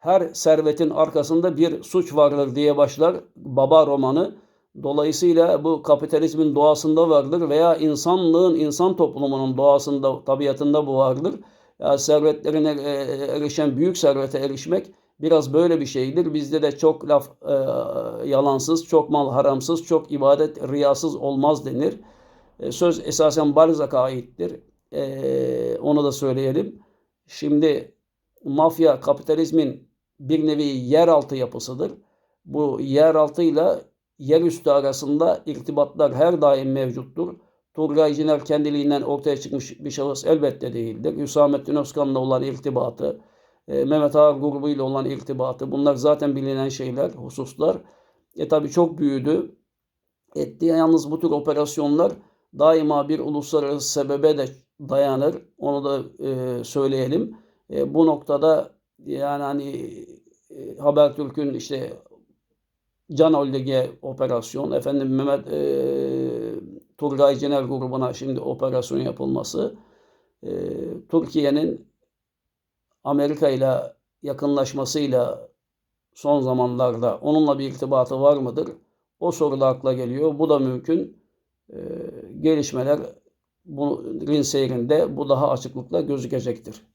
her servetin arkasında bir suç vardır diye başlar Baba romanı. Dolayısıyla bu kapitalizmin doğasında vardır veya insanlığın, insan toplumunun doğasında, tabiatında bu vardır. Ya servetlerine e, erişen, büyük servete erişmek biraz böyle bir şeydir. Bizde de çok laf e, yalansız, çok mal haramsız, çok ibadet riyasız olmaz denir. E, söz esasen Balzac'a aittir. E, onu da söyleyelim. Şimdi mafya kapitalizmin bir nevi yeraltı yapısıdır. Bu yeraltıyla yerüstü arasında irtibatlar her daim mevcuttur. Turgay Ciner kendiliğinden ortaya çıkmış bir şahıs elbette değildir. Hüsamettin Özkan'la olan irtibatı, e, Mehmet Ağar grubuyla olan irtibatı bunlar zaten bilinen şeyler, hususlar. E tabi çok büyüdü. Etti. Yalnız bu tür operasyonlar daima bir uluslararası sebebe de dayanır. Onu da e, söyleyelim. E, bu noktada yani hani e, Habertürk'ün işte Can Ollige operasyon, efendim Mehmet e, Turgay Cener grubuna şimdi operasyon yapılması, e, Türkiye'nin Amerika ile yakınlaşmasıyla son zamanlarda onunla bir irtibatı var mıdır? O soru da akla geliyor. Bu da mümkün. E, gelişmeler bu seyrinde bu daha açıklıkla gözükecektir.